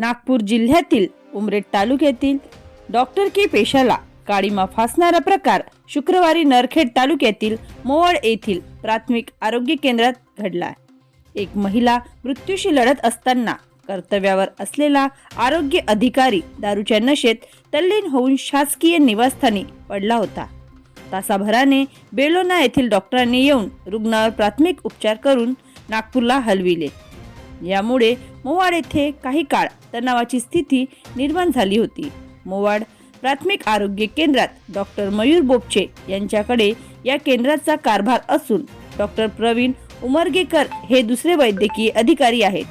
नागपूर जिल्ह्यातील उमरेड तालुक्यातील डॉक्टर के पेशाला काळीमा फासणारा प्रकार शुक्रवारी नरखेड तालुक्यातील मोवळ येथील प्राथमिक आरोग्य केंद्रात घडला एक महिला मृत्यूशी लढत असताना कर्तव्यावर असलेला आरोग्य अधिकारी दारूच्या नशेत तल्लीन होऊन शासकीय निवासस्थानी पडला होता. तासाभराने बेलोना येथील डॉक्टरांनी येऊन रुग्णावर प्राथमिक उपचार करून नागपूरला हलविले. यामुळे मोवाड येथे काही काळ तणावाची स्थिती निर्माण झाली होती. मोवाड प्राथमिक आरोग्य केंद्रात डॉक्टर मयूर बोपचे यांच्याकडे या केंद्राचा कारभार असून डॉक्टर प्रवीण उमरगेकर हे दुसरे वैद्यकीय अधिकारी आहेत.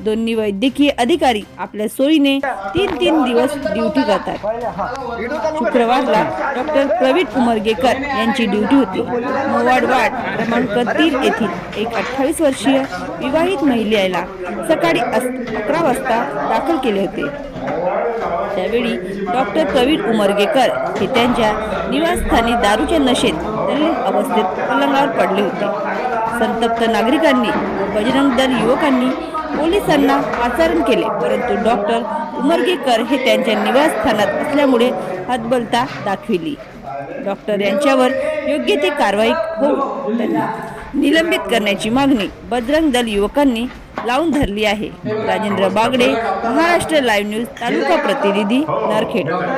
दोन्ही वैद्यकीय अधिकारी आपल्या सोयीने तीन तीन दिवस ड्युटी करतात. शुक्रवारला डॉक्टर प्रवीण उमरगेकर यांची ड्युटी होती. मोवाड वार्ड क्रमांक तीन येथील एक अठ्ठावीस वर्षीय विवाहित महिलेला सकाळी अकरा वाजता दाखल केले होते. त्यावेळी डॉक्टर प्रवीण उमरगेकर हे त्यांच्या निवासस्थानी दारूच्या नशेत अवस्थेत पलंगावर पडले होते. संतप्त नागरिकांनी बजरंग दल युवकांनी पोलिसांना पाचारण केले परंतु डॉक्टर उमरगेकर हे त्यांच्या निवासस्थानात असल्यामुळे हतबलता दाखविली. डॉक्टर यांच्यावर योग्य ते कारवाई होऊन त्यांना निलंबित करण्याची मागणी बजरंग दल युवकांनी लावून धरली आहे. राजेंद्र बागडे महाराष्ट्र लाईव्ह न्यूज तालुका प्रतिनिधी नरखेड. डॉक्टर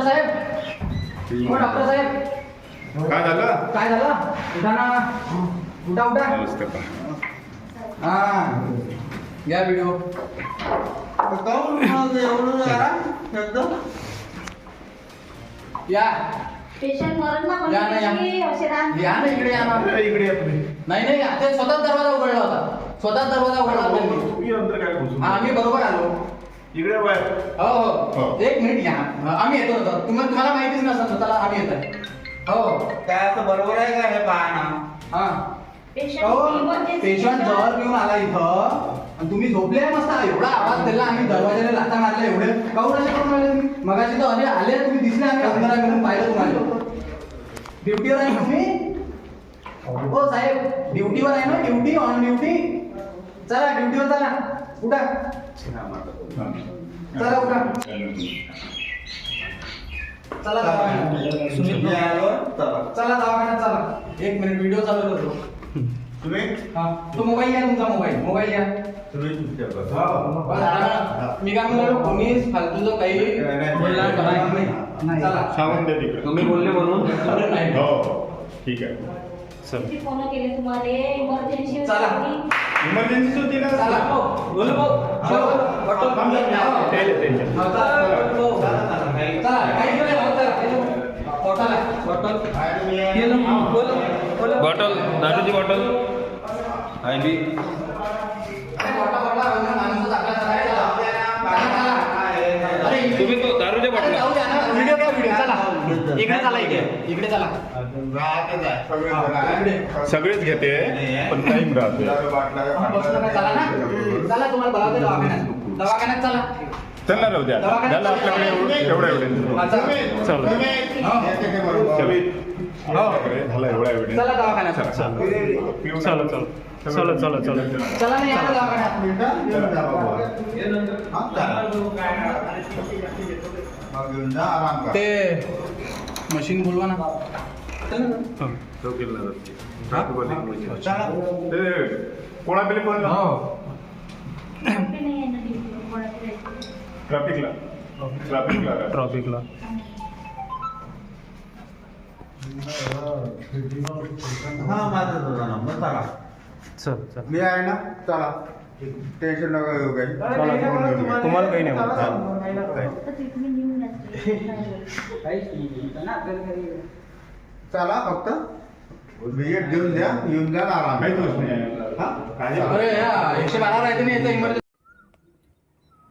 साहेब हो डॉक्टर साहेब. काय झालं? काय झालं? उठा उठा. हा. घ्या व्हिडिओ या. पेशंट मरत ना या ना या. ना इकडे या ना. इकडे या तुम्ही. नाही नाही ते स्वतःच दरवाजा उघडला होता. स्वतःच दरवाजा उघडला होता त्यांनी. तुम्ही अंतर काय घुसून? हा आम्ही बरोबर आलो. इकडे बाहेर. हो हो. हो. एक मिनिट या आम्ही येतो होतो तुम्हाला तुम्हाला माहितीच नसेल स्वतःला आम्ही येत आहे हो. काय असं बरोबर आहे का हे पहा ना हा. पेशंट जवळ घेऊन आला इथं. आणि तुम्ही झोपले मस्त. एवढा आवाज दिला आम्ही दरवाजाने लाथा मारले एवढे. काऊन असे करून राहिले तुम्ही? मगाशी तर अरे आले तुम्ही दिसले आम्ही. अंधारा मिळून पाहिलं तुम्हाला. ड्युटीवर आहे तुम्ही? हो साहेब. ड्युटीवर आहे ना? ड्युटी ऑन ड्युटी चला ड्युटीवर चला. उठा. चला उठा. चला दवाखान्यात. चला. चला दवाखान्यात चला. एक मिनिट व्हिडिओ चालू करतो. तुम्ही? हा. तो मोबाईल घ्या तुमचा मोबाईल. मोबाईल घ्या. तुम्ही चुपचाप हो. बसा. बरं, मी काय म्हणतो कोणीच फालतूचं काही बोलणार करायचं नाही चला. सावंत दे तिकडे. तुम्ही बोलले म्हणून. बरं, नाही हो. ठीक आहे. फोन केले तुम्हाला? इमर्जन्सी चला. इमर्जन्सी होती ना चला. हो बोल. भाऊ चलो बटन थांब, थांब, थांब. तेल, तेल. हो, चला. हो. चला काही नाही हो, चला बॉटल बॉटल बोल. बोल. बॉटल दारूची बॉटल. I B. तुम्ही तो दारूच्या बॉटल व्हिडिओ व्हिडिओ. चला. इकडे चला इकडे. इकडे चला. सगळेच हा, घेते. पण टाइम राहते? चला ना. चला तुम्हाला बोलावते दवाखान्यात. दवाखान्यात चला. चल ना राहू द्या झालं आपल्याकडे एवढं एवढं हा, चला. झाला एवढा एवढे चला चला चला. चला, चला. चला, चला. हा. ते मशीन बोलवा ना. चला. कोणा ट्रॅफिकला ट्रॅफिकला ट्रॉफिकला हा माझा तुझा नंबर चला. चल चल. मी आहे ना चला. टेन्शन नका घेऊ काही. तुम्हाला काही नाही होत. चला फक्त विजिट घेऊन द्या येऊन द्या ना आराम काही दोष नाही. हा? अरे या, एकशे बारा राहते इमर्जन्सी.